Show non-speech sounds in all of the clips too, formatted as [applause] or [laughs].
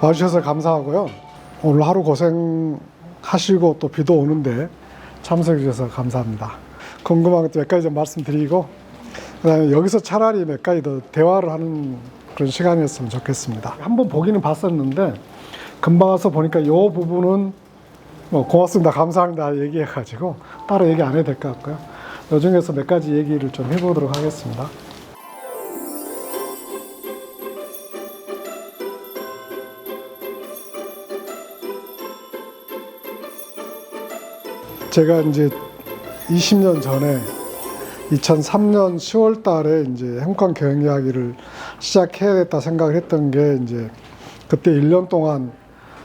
와주셔서 감사하고요. 오늘 하루 고생하시고 또 비도 오는데 참석해 주셔서 감사합니다. 궁금한 것도 몇 가지 좀 말씀드리고 그다음에 여기서 차라리 몇 가지 더 대화를 하는 그런 시간이었으면 좋겠습니다. 한번 보기는 봤었는데 금방 와서 보니까 이 부분은 뭐 고맙습니다, 감사합니다 얘기해가지고 따로 얘기 안 해도 될 것 같고요. 이 중에서 몇 가지 얘기를 좀 해보도록 하겠습니다. 제가 이제 20년 전에 2003년 10월 달에 이제 행권 경영 이야기를 시작해야겠다 생각을 했던 게 이제 그때 1년 동안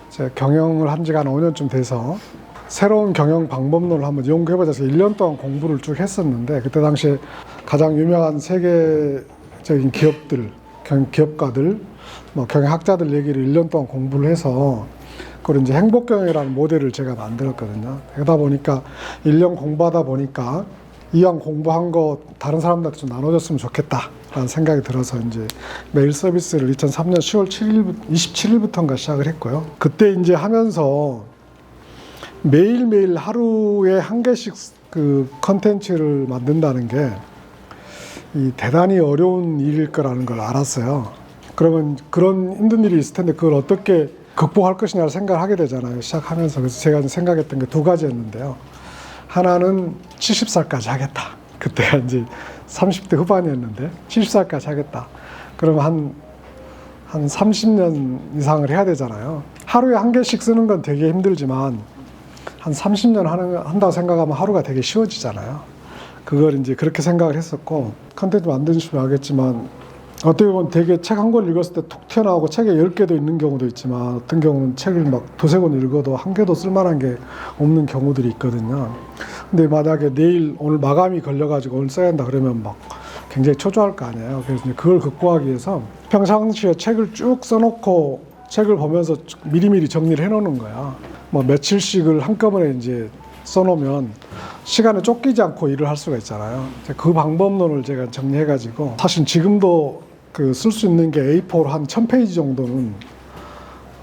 제가 경영을 한 지가 한 5년쯤 돼서 새로운 경영 방법론을 한번 연구해보자 해서 1년 동안 공부를 쭉 했었는데 그때 당시에 가장 유명한 세계적인 기업들, 경- 기업가들, 뭐 경영학자들 얘기를 1년 동안 공부를 해서 그걸 이제 행복경영이라는 모델을 제가 만들었거든요. 그러다 보니까 1년 공부하다 보니까 이왕 공부한 거 다른 사람들한테 좀 나눠줬으면 좋겠다라는 생각이 들어서 이제 메일 서비스를 2003년 10월 7일, 27일부터인가 시작을 했고요. 그때 이제 하면서 매일매일 하루에 한 개씩 그 컨텐츠를 만든다는 게 이 대단히 어려운 일일 거라는 걸 알았어요. 그러면 그런 힘든 일이 있을 텐데 그걸 어떻게 극복할 것이냐를 생각을 하게 되잖아요. 시작하면서. 그래서 제가 생각했던 게 두 가지였는데요. 하나는 70살까지 하겠다. 그때가 이제 30대 후반이었는데 70살까지 하겠다. 그러면 한, 한 30년 이상을 해야 되잖아요. 하루에 한 개씩 쓰는 건 되게 힘들지만 한 30년 하는, 한다고 생각하면 하루가 되게 쉬워지잖아요. 그걸 이제 그렇게 생각을 했었고 컨텐츠 만드시면 알겠지만 어떻게 보면 되게 책 한 권 읽었을 때툭 튀어나오고 책에 10개도 있는 경우도 있지만 어떤 경우는 책을 막 두세 권 읽어도 한 개도 쓸만한 게 없는 경우들이 있거든요. 근데 만약에 내일 오늘 마감이 걸려가지고 오늘 써야 한다 그러면 막 굉장히 초조할 거 아니에요. 그래서 그걸 극복하기 위해서 평상시에 책을 쭉 써놓고 책을 보면서 미리미리 정리를 해놓는 거야. 뭐 며칠씩을 한꺼번에 이제 써놓으면 시간에 쫓기지 않고 일을 할 수가 있잖아요. 그 방법론을 제가 정리해가지고 사실 지금도 그 쓸 수 있는 게 A4로 한 1000페이지 정도는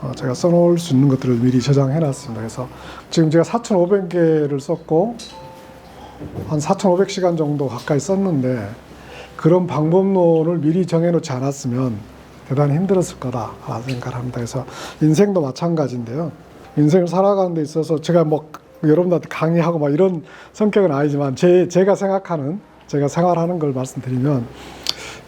어, 제가 써놓을 수 있는 것들을 미리 저장해 놨습니다. 그래서 지금 제가 4,500개를 썼고 한 4,500시간 정도 가까이 썼는데 그런 방법론을 미리 정해놓지 않았으면 대단히 힘들었을 거다라는 생각을 합니다. 그래서 인생도 마찬가지인데요. 인생을 살아가는 데 있어서 제가 뭐 여러분들한테 강의하고 막 이런 성격은 아니지만 제, 제가 생각하는 제가 생활하는 걸 말씀드리면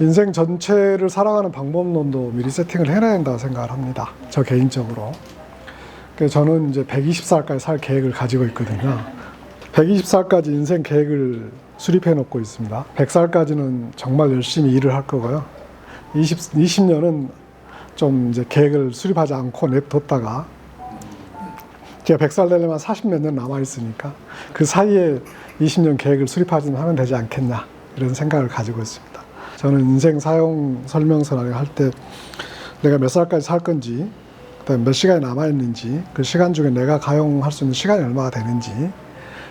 인생 전체를 살아가는 방법론도 미리 세팅을 해놔야 된다고 생각을 합니다. 저 개인적으로. 저는 이제 120살까지 살 계획을 가지고 있거든요. 120살까지 인생 계획을 수립해 놓고 있습니다. 100살까지는 정말 열심히 일을 할 거고요. 20, 20년은 좀 이제 계획을 수립하지 않고 냅뒀다가 제가 100살 되려면 40몇 년 남아 있으니까 그 사이에 20년 계획을 수립하지만 하면 되지 않겠냐 이런 생각을 가지고 있습니다. 저는 인생 사용 설명서를 할때 내가 몇 살까지 살 건지 그다음에 몇 시간이 남아 있는지 그 시간 중에 내가 가용할 수 있는 시간이 얼마나 되는지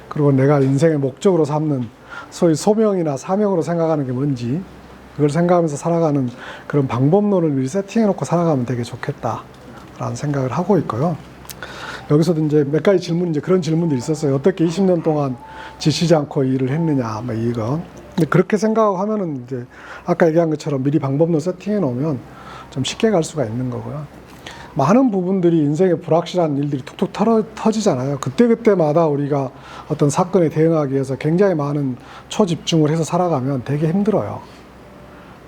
그리고 내가 인생의 목적으로 삼는 소위 소명이나 사명으로 생각하는 게 뭔지 그걸 생각하면서 살아가는 그런 방법론을 미리 세팅해 놓고 살아가면 되게 좋겠다라는 생각을 하고 있고요. 여기서도 이제 몇 가지 질문 이제 그런 질문들이 있었어요. 어떻게 20년 동안 지치지 않고 일을 했느냐, 뭐 이거. 근데 그렇게 생각하고 하면은 이제 아까 얘기한 것처럼 미리 방법론 세팅해 놓으면 좀 쉽게 갈 수가 있는 거고요. 많은 부분들이 인생의 불확실한 일들이 툭툭 털어, 터지잖아요. 그때그때마다 우리가 어떤 사건에 대응하기 위해서 굉장히 많은 초집중을 해서 살아가면 되게 힘들어요.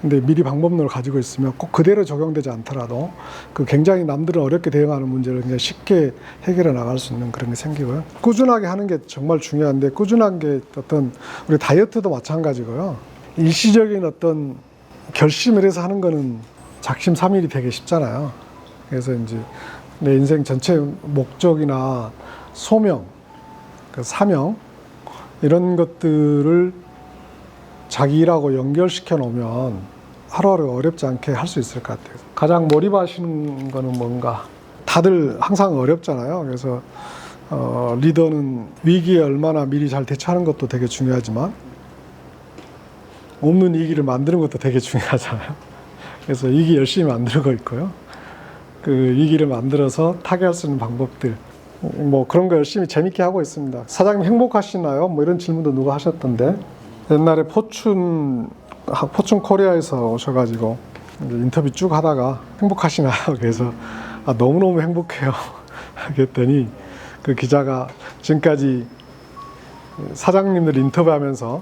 근데 미리 방법론을 가지고 있으면 꼭 그대로 적용되지 않더라도 그 굉장히 남들은 어렵게 대응하는 문제를 그냥 쉽게 해결해 나갈 수 있는 그런 게 생기고요. 꾸준하게 하는 게 정말 중요한데 꾸준한 게 어떤 우리 다이어트도 마찬가지고요. 일시적인 어떤 결심을 해서 하는 거는 작심 삼일이 되게 쉽잖아요. 그래서 이제 내 인생 전체 목적이나 소명, 그 사명 이런 것들을 자기 일하고 연결시켜 놓으면 하루하루 어렵지 않게 할 수 있을 것 같아요. 가장 몰입하시는 거는 뭔가 다들 항상 어렵잖아요. 그래서 어, 리더는 위기에 얼마나 미리 잘 대처하는 것도 되게 중요하지만 없는 위기를 만드는 것도 되게 중요하잖아요. 그래서 위기 열심히 만들고 있고요. 그 위기를 만들어서 타개할 수 있는 방법들 뭐 그런 거 열심히 재밌게 하고 있습니다. 사장님 행복하시나요? 뭐 이런 질문도 누가 하셨던데 옛날에 포춘 하- 포춘 코리아에서 오셔가지고 인터뷰 쭉 하다가 행복하시나요? [laughs] 그래서 아, 너무너무 행복해요. [laughs] 그랬더니 그 기자가 지금까지 사장님들 인터뷰하면서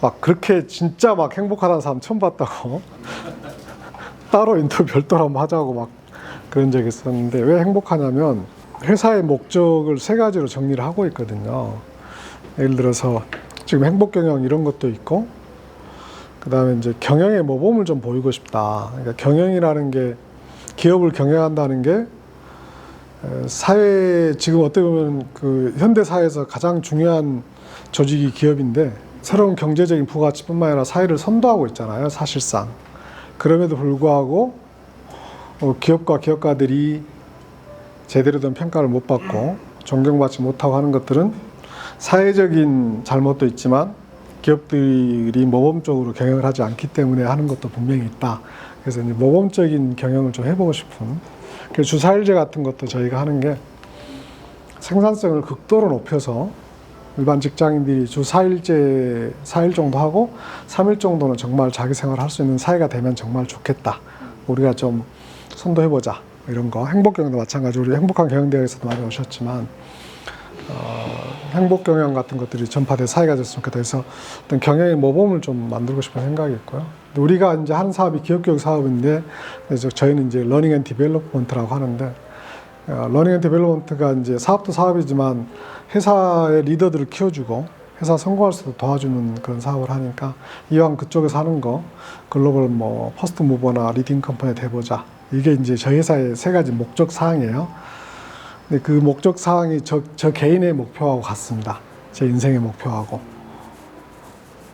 막 그렇게 진짜 막 행복하다는 사람 처음 봤다고 [laughs] 따로 인터뷰 별도로 한번 하자고 막 그런 적이 있었는데 왜 행복하냐면 회사의 목적을 세 가지로 정리를 하고 있거든요. 예를 들어서 지금 행복 경영 이런 것도 있고 그 다음에 이제 경영의 모범을 좀 보이고 싶다. 그러니까 경영이라는 게 기업을 경영한다는 게 에, 사회 지금 어떻게 보면 그 현대 사회에서 가장 중요한 조직이 기업인데 새로운 경제적인 부가치뿐만 아니라 사회를 선도하고 있잖아요. 사실상 그럼에도 불구하고 어, 기업과 기업가들이 제대로 된 평가를 못 받고 존경받지 못하고 하는 것들은 사회적인 잘못도 있지만 기업들이 모범적으로 경영을 하지 않기 때문에 하는 것도 분명히 있다. 그래서 이제 모범적인 경영을 좀 해보고 싶은. 그래서 주사일제 같은 것도 저희가 하는 게 생산성을 극도로 높여서 일반 직장인들이 주 4일제 4일 정도 하고 3일 정도는 정말 자기 생활을 할수 있는 사회가 되면 정말 좋겠다. 우리가 좀 선도해보자. 이런 거. 행복 경영도 마찬가지로 우리 행복한 경영대회에서도 많이 오셨지만 어, 행복 경영 같은 것들이 전파돼 사회가 됐으면 좋겠다 해서 어떤 경영의 모범을 좀 만들고 싶은 생각이 있고요. 우리가 이제 하는 사업이 기업 교육 사업인데 그래서 저희는 이제 러닝 앤 디벨롭먼트라고 하는데 어, 러닝 앤 디벨롭먼트가 이제 사업도 사업이지만 회사의 리더들을 키워주고 회사 성공할 수도 도와주는 그런 사업을 하니까 이왕 그쪽에서 하는 거 글로벌 뭐 퍼스트 무버나 리딩 컴퍼니 돼보자 이게 이제 저희 회사의 세 가지 목적 사항이에요. 근데 그 목적 사항이 저, 저 개인의 목표하고 같습니다. 제 인생의 목표하고.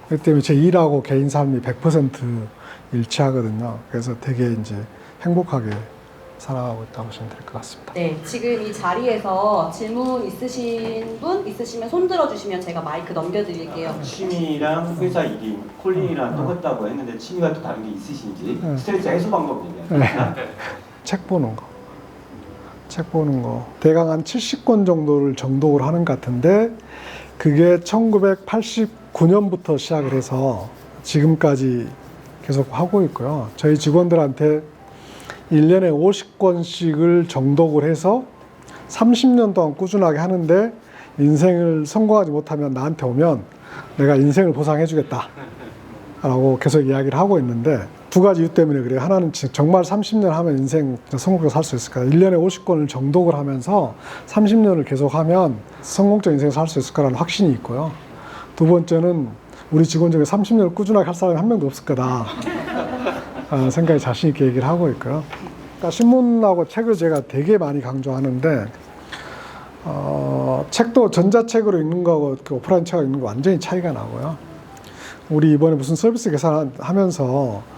그렇기 때문에 제 일하고 개인 삶이 100% 일치하거든요. 그래서 되게 이제 행복하게 살아가고 있다고 보시면 될 것 같습니다. 네, 지금 이 자리에서 질문 있으신 분 있으시면 손 들어주시면 제가 마이크 넘겨드릴게요. 취미랑 회사 일이 콜링이랑 똑같다고 했는데 취미가 또 다른 게 있으신지 네. 스트레스 해소 방법 얘기해요. 책 보는 거. 책 보는 거. 대강 한 70권 정도를 정독을 하는 것 같은데 그게 1989년부터 시작을 해서 지금까지 계속 하고 있고요. 저희 직원들한테 1년에 50권씩을 정독을 해서 30년 동안 꾸준하게 하는데 인생을 성공하지 못하면 나한테 오면 내가 인생을 보상해 주겠다. 라고 계속 이야기를 하고 있는데 두 가지 이유 때문에 그래요. 하나는 지- 정말 30년 하면 인생 성공적으로 살 수 있을까? 1년에 50권을 정독을 하면서 30년을 계속 하면 성공적 인생을 살 수 있을 거라는 확신이 있고요. 두 번째는 우리 직원 중에 30년을 꾸준하게 할 사람이 한 명도 없을 거다. 아, 생각에 자신 있게 얘기를 하고 있고요. 그러니까 신문하고 책을 제가 되게 많이 강조하는데 어, 책도 전자책으로 읽는 거하고 그 오프라인 책으로 읽는 거 완전히 차이가 나고요. 우리 이번에 무슨 서비스 계산하면서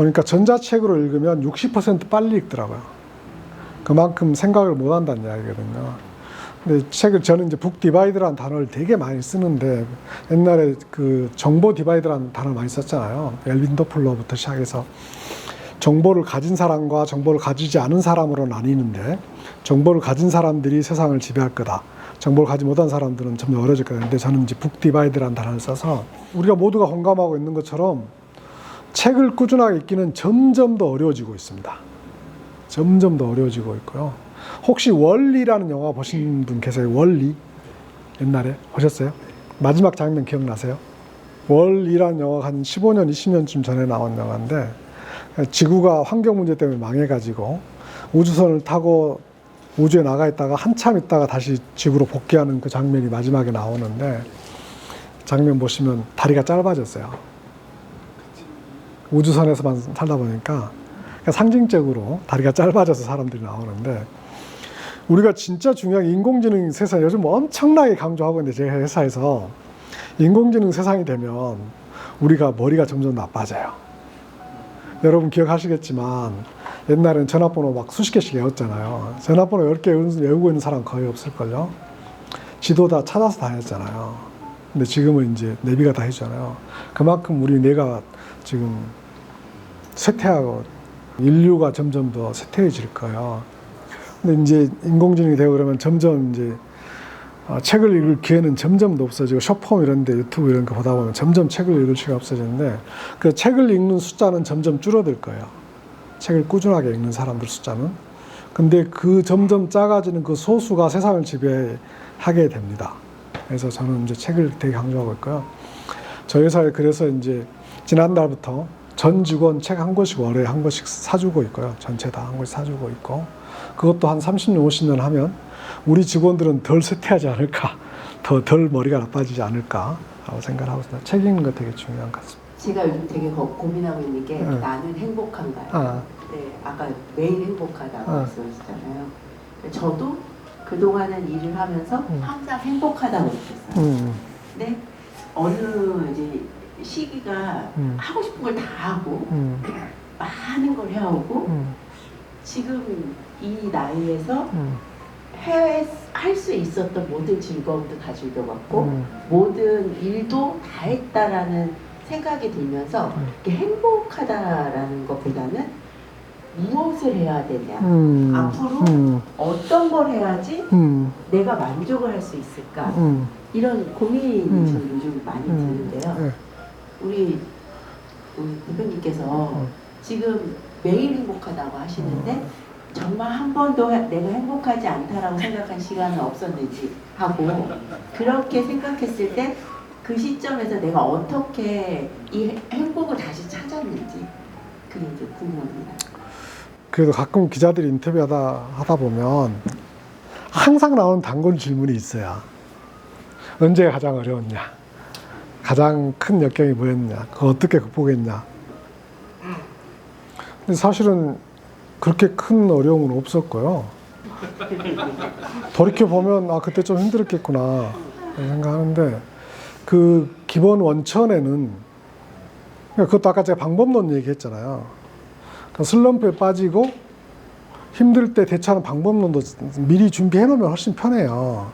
보니까 전자책으로 읽으면 60% 빨리 읽더라고요. 그만큼 생각을 못 한다는 이야기거든요. 근데 책을 저는 이제 북 디바이드라는 단어를 되게 많이 쓰는데 옛날에 그 정보 디바이드라는 단어를 많이 썼잖아요. 엘빈 도플러부터 시작해서 정보를 가진 사람과 정보를 가지지 않은 사람으로 나뉘는데 정보를 가진 사람들이 세상을 지배할 거다. 정보를 가지 못한 사람들은 점점 어려질 거다. 근데 저는 이제 북 디바이드라는 단어를 써서 우리가 모두가 공감하고 있는 것처럼 책을 꾸준하게 읽기는 점점 더 어려워지고 있습니다. 점점 더 어려워지고 있고요. 혹시 월리라는 영화 보신 분 계세요? 월리 옛날에 보셨어요? 마지막 장면 기억나세요? 월리라는 영화가 한 15년, 20년쯤 전에 나온 영화인데 지구가 환경 문제 때문에 망해가지고 우주선을 타고 우주에 나가 있다가 한참 있다가 다시 지구로 복귀하는 그 장면이 마지막에 나오는데 장면 보시면 다리가 짧아졌어요. 우주선에서만 살다 보니까 그러니까 상징적으로 다리가 짧아져서 사람들이 나오는데 우리가 진짜 중요한 게 인공지능 세상 요즘 엄청나게 강조하고 있는데 제 회사에서 인공지능 세상이 되면 우리가 머리가 점점 나빠져요. 여러분 기억하시겠지만 옛날엔 전화번호 막 수십 개씩 외웠잖아요. 전화번호 10개 외우고 있는 사람 거의 없을걸요. 지도 다 찾아서 다녔잖아요. 근데 지금은 이제 내비가 다 해주잖아요. 그만큼 우리 뇌가 지금 쇠퇴하고 인류가 점점 더 쇠퇴해질 거예요. 근데 이제 인공지능이 되고 그러면 점점 이제 어, 책을 읽을 기회는 점점 더 없어지고 쇼폼 이런 데 유튜브 이런 거 보다 보면 점점 책을 읽을 시간이 없어지는데 그 책을 읽는 숫자는 점점 줄어들 거예요. 책을 꾸준하게 읽는 사람들 숫자는. 근데 그 점점 작아지는 그 소수가 세상을 지배하게 됩니다. 그래서 저는 이제 책을 되게 강조하고 있고요. 저희 회사에 그래서 이제 지난달부터 전 직원 책 한 권씩 월에 한 권씩 사주고 있고요. 전체 다 한 권씩 사주고 있고 그것도 한 30년, 50년 하면 우리 직원들은 덜 쇠퇴하지 않을까, 더 덜 머리가 나빠지지 않을까라고 생각을 하고 있습니다. 책 읽는 거 되게 중요한 것 같습니다. 제가 요즘 되게 고, 고민하고 있는 게 네. 나는 행복한가요? 아, 네, 아까 매일 행복하다고 아. 말씀하셨잖아요. 저도 그동안은 일을 하면서 음. 항상 행복하다고 느꼈어요. 음, 근데 어느 이제 시기가 음. 하고 싶은 걸 다 하고 음, 많은 걸 해오고 음, 지금 이 나이에서 음, 해외 할수 있었던 모든 즐거움도 다 즐겨봤고 음, 모든 일도 다 했다라는 생각이 들면서 음. 행복하다라는 것보다는 무엇을 해야 되냐? 음, 앞으로? 음, 어떤 걸 해야지 음, 내가 만족을 할 수 있을까? 음, 이런 고민이 음. 저는 요즘 많이 음, 드는데요. 네. 우리 우리 대표님께서 음. 지금 매일 행복하다고 하시는데 정말 한 번도 내가 행복하지 않다라고 생각한 시간은 없었는지 하고 그렇게 생각했을 때 그 시점에서 내가 어떻게 이 행복을 다시 찾았는지 그게 이제 궁금합니다. 그래도 가끔 기자들이 인터뷰하다 하다 보면 항상 나오는 단골 질문이 있어요. 언제가 가장 어려웠냐? 가장 큰 역경이 뭐였냐? 그거 어떻게 극복했냐? 근데 사실은 그렇게 큰 어려움은 없었고요. 돌이켜 보면 아 그때 좀 힘들었겠구나 생각하는데 그 기본 원천에는 그러니까 그것도 아까 제가 방법론 얘기했잖아요. 그러니까 슬럼프에 빠지고 힘들 때 대처하는 방법론도 미리 준비해 놓으면 훨씬 편해요.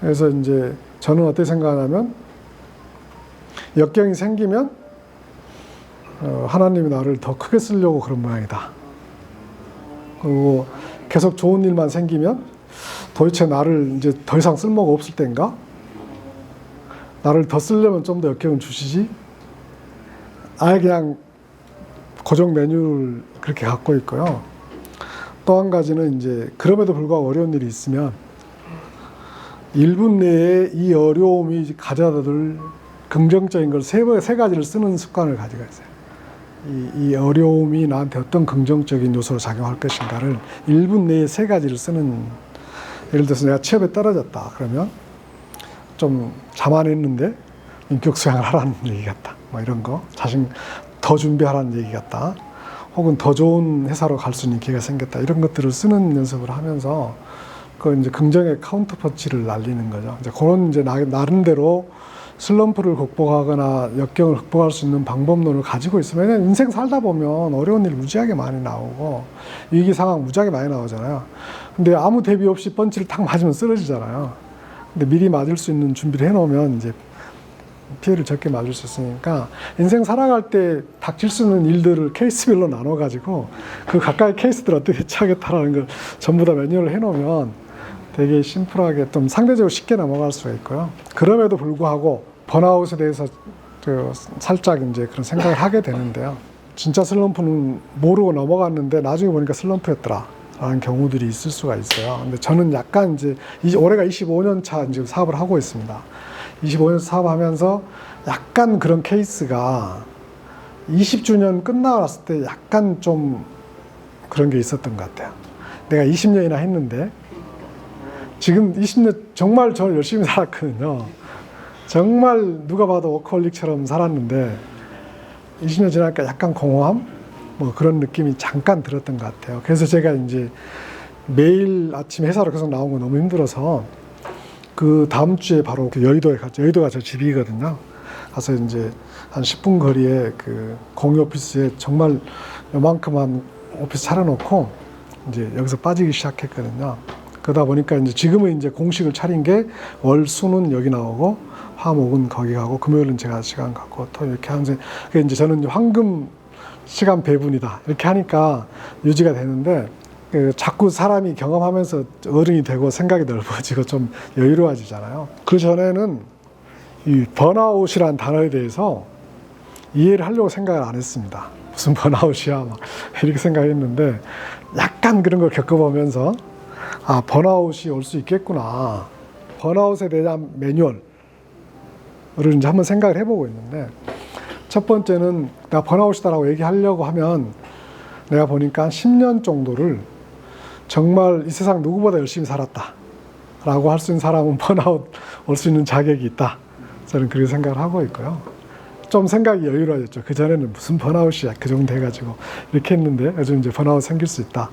그래서 이제 저는 어떻게 생각하냐면 역경이 생기면 어, 하나님이 나를 더 크게 쓰려고 그런 모양이다. 그리고 계속 좋은 일만 생기면 도대체 나를 이제 더 이상 쓸모가 없을 때인가? 나를 더 쓰려면 좀 더 역경을 주시지? 아예 그냥 고정 메뉴를 그렇게 갖고 있고요. 또 한 가지는 이제 그럼에도 불구하고 어려운 일이 있으면 1분 내에 이 어려움이 가져다 줄 긍정적인 걸 세 세 가지를 쓰는 습관을 가지고 있어요. 이, 이 어려움이 나한테 어떤 긍정적인 요소로 작용할 것인가를 1분 내에 세 가지를 쓰는 예를 들어서 내가 취업에 떨어졌다 그러면 좀 자만했는데 인격 수양을 하라는 [laughs] 얘기 같다. 뭐 이런 거 자신 더 준비하라는 얘기 같다. 혹은 더 좋은 회사로 갈 수 있는 기회가 생겼다. 이런 것들을 쓰는 연습을 하면서 그 이제 긍정의 카운터 펀치를 날리는 거죠. 이제 그런 이제 나, 나름대로 슬럼프를 극복하거나 역경을 극복할 수 있는 방법론을 가지고 있으면 인생 살다 보면 어려운 일 무지하게 많이 나오고 위기 상황 무지하게 많이 나오잖아요. 근데 아무 대비 없이 펀치를 탁 맞으면 쓰러지잖아요. 근데 미리 맞을 수 있는 준비를 해놓으면 이제 피해를 적게 맞을 수 있으니까 인생 살아갈 때 닥칠 수 있는 일들을 케이스별로 나눠가지고 그 각각의 케이스들 어떻게 대처하겠다라는 걸 전부 다 매뉴얼을 해놓으면 되게 심플하게 좀 상대적으로 쉽게 넘어갈 수가 있고요. 그럼에도 불구하고 번아웃에 대해서 그 살짝 이제 그런 생각을 하게 되는데요. 진짜 슬럼프는 모르고 넘어갔는데 나중에 보니까 슬럼프였더라. 라는 경우들이 있을 수가 있어요. 근데 저는 약간 이제 이- 올해가 25년 차 지금 사업을 하고 있습니다. 25년 사업하면서 약간 그런 케이스가 20주년 끝나고 났을 때 약간 좀 그런 게 있었던 것 같아요. 내가 20년이나 했는데 지금 20년 정말 저는 열심히 살았거든요. 정말 누가 봐도 워커홀릭처럼 살았는데 20년 지나니까 약간 공허함 뭐 그런 느낌이 잠깐 들었던 것 같아요. 그래서 제가 이제 매일 아침 회사로 계속 나온 거 너무 힘들어서 그 다음 주에 바로 그 여의도에 갔죠. 여의도가 저 집이거든요. 가서 이제 한 10분 거리에 그 공유 오피스에 정말 요만큼한 오피스 차려놓고 이제 여기서 빠지기 시작했거든요. 그러다 보니까 이제 지금은 이제 공식을 차린 게 월 수는 여기 나오고 화목은 거기 가고 금요일은 제가 시간 갖고 또 이렇게 하면서 그게 이제 저는 황금 시간 배분이다. 이렇게 하니까 유지가 되는데 그 자꾸 사람이 경험하면서 어른이 되고 생각이 넓어지고 좀 여유로워지잖아요. 그 전에는 이 번아웃이라는 단어에 대해서 이해를 하려고 생각을 안 했습니다. 무슨 [laughs] 번아웃이야 막 이렇게 생각했는데 약간 그런 걸 겪어보면서 아 번아웃이 올 수 있겠구나. 번아웃에 대한 매뉴얼을 이제 한번 생각을 해보고 있는데 첫 번째는 나 번아웃이다라고 얘기하려고 하면 내가 보니까 10년 정도를 정말 이 세상 누구보다 열심히 살았다. 라고 할 수 있는 사람은 번아웃 올 수 있는 자격이 있다. 저는 그렇게 생각을 하고 있고요. 좀 생각이 여유로워졌죠. 그전에는 무슨 번아웃이야. 그 정도 돼가지고 이렇게 했는데 요즘 이제 번아웃 생길 수 있다.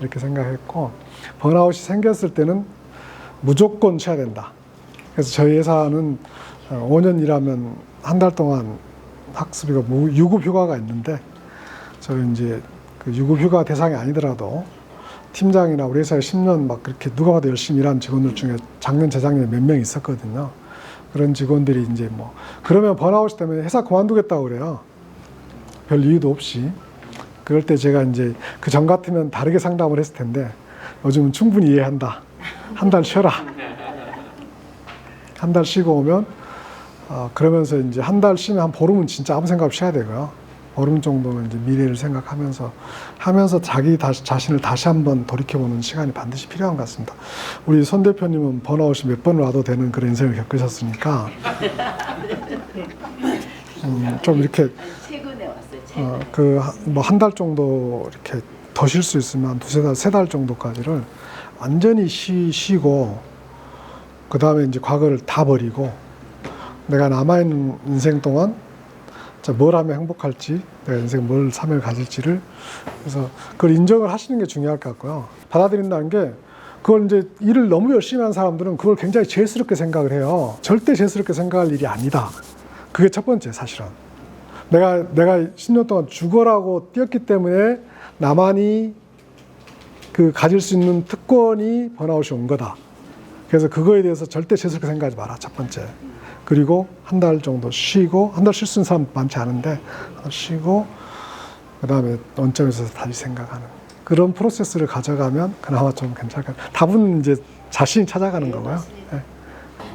이렇게 생각했고 번아웃이 생겼을 때는 무조건 쉬어야 된다. 그래서 저희 회사는 5년 일하면 한 달 동안 학습이가 무- 유급 휴가가 있는데 저희 이제 그 유급 휴가 대상이 아니더라도 팀장이나 우리 회사에 10년 막 그렇게 누가 봐도 열심히 일한 직원들 중에 작년 재작년에 몇 명 있었거든요. 그런 직원들이 이제 뭐 그러면 번아웃 때문에 회사 그만두겠다고 그래요. 별 이유도 없이. 그럴 때 제가 이제 그 전 같으면 다르게 상담을 했을 텐데 요즘은 충분히 이해한다. 한 달 쉬어라. 한 달 쉬고 오면 어, 그러면서 이제 한 달 쉬면 한 보름은 진짜 아무 생각 없이 쉬어야 되고요. 보름 정도는 이제 미래를 생각하면서 하면서 자기 다시, 자신을 다시 한번 돌이켜보는 시간이 반드시 필요한 것 같습니다. 우리 손 대표님은 번아웃이 몇 번 와도 되는 그런 인생을 겪으셨으니까 음, 좀 이렇게 최근에. 어, 그뭐 한 달 정도 이렇게 더 쉴 수 있으면 한 두세 달, 세 달 정도까지를 완전히 쉬, 쉬고 그 다음에 이제 과거를 다 버리고 내가 남아있는 인생 동안 자, 뭘 하면 행복할지 내가 인생 뭘 삶을 가질지를 그래서 그걸 인정을 하시는 게 중요할 것 같고요. 받아들인다는 게 그걸 이제 일을 너무 열심히 하는 사람들은 그걸 굉장히 죄스럽게 생각을 해요. 절대 죄스럽게 생각할 일이 아니다. 그게 첫 번째 사실은. 내가 내가 10년 동안 죽어라고 뛰었기 때문에 나만이 그 가질 수 있는 특권이 번아웃이 온 거다. 그래서 그거에 대해서 절대 죄스럽게 생각하지 마라. 첫 번째. 그리고 한 달 정도 쉬고 한 달 쉴 수 있는 사람 많지 않은데 쉬고 그다음에 원점에서 다시 생각하는 그런 프로세스를 가져가면 그나마 좀 괜찮을 것 같아요. 답은 이제 자신이 찾아가는 거고요. 네.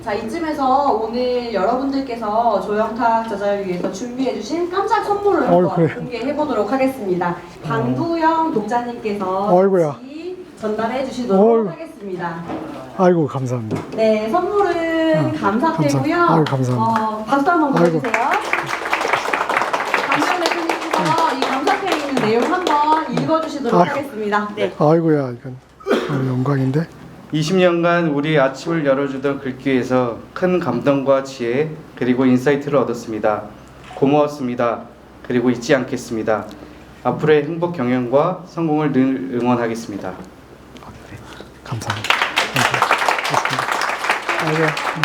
자 이쯤에서 오늘 여러분들께서 조영탁 저자를 위해서 준비해주신 깜짝 선물을 어이, 한번 그래. 공개해 보도록 하겠습니다. 방구영 독자님께서 어이구야. 같이 전달해 주시도록 어이구. 하겠습니다. 아이고 감사합니다. 네 선물은 어, 감사패고요. 감사- 아이고, 감사합니다. 어, 박수 한번 아이고. 보여주세요. 강명 대표님께서 이 감사패에 있는 내용 한번 읽어주시도록 아이고. 하겠습니다. 네. 아이고야 이건 너무 영광인데. 20년간 우리 아침을 열어주던 글귀에서 큰 감동과 지혜 그리고 인사이트를 얻었습니다. 고마웠습니다. 그리고 잊지 않겠습니다. 앞으로의 행복 경영과 성공을 늘 응원하겠습니다. 감사합니다. 감사합니다. 아이고, 음.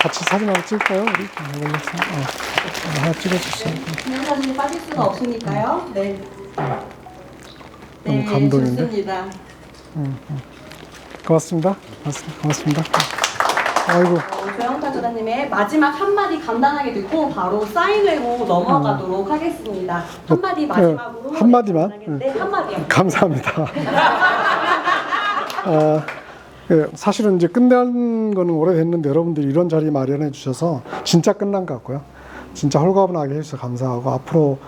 같이 사진 하나 찍을까요? 우리 어, 하나 찍어주세요. 기념사진이 빠질 수가 없으니까요. 네. 너무 감동인데? 좋습니다. 고맙습니다. 고맙습니다. 고맙습니다. 아이고, 어, 조영탁 저자님의 마지막 한마디 간단하게 듣고 바로 사인회로 넘어가도록 하겠습니다. 한마디 마지막으로 네, 한마디만? 네, 한마디요. 감사합니다. [laughs] 아, 예, 사실은 이제 끝난 거는 오래됐는데 여러분들이 이런 자리 마련해 주셔서 진짜 끝난 것 같고요. 진짜 홀가분하게 해주셔서 감사하고 앞으로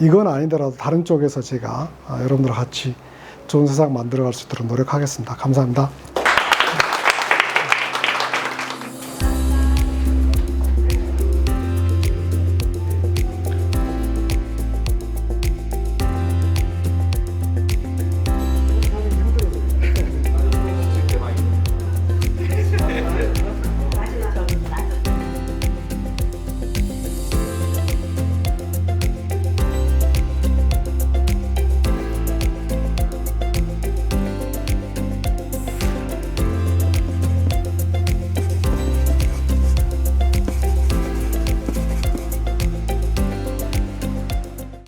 이건 아니더라도 다른 쪽에서 제가 아, 여러분들과 같이 좋은 세상 만들어갈 수 있도록 노력하겠습니다. 감사합니다.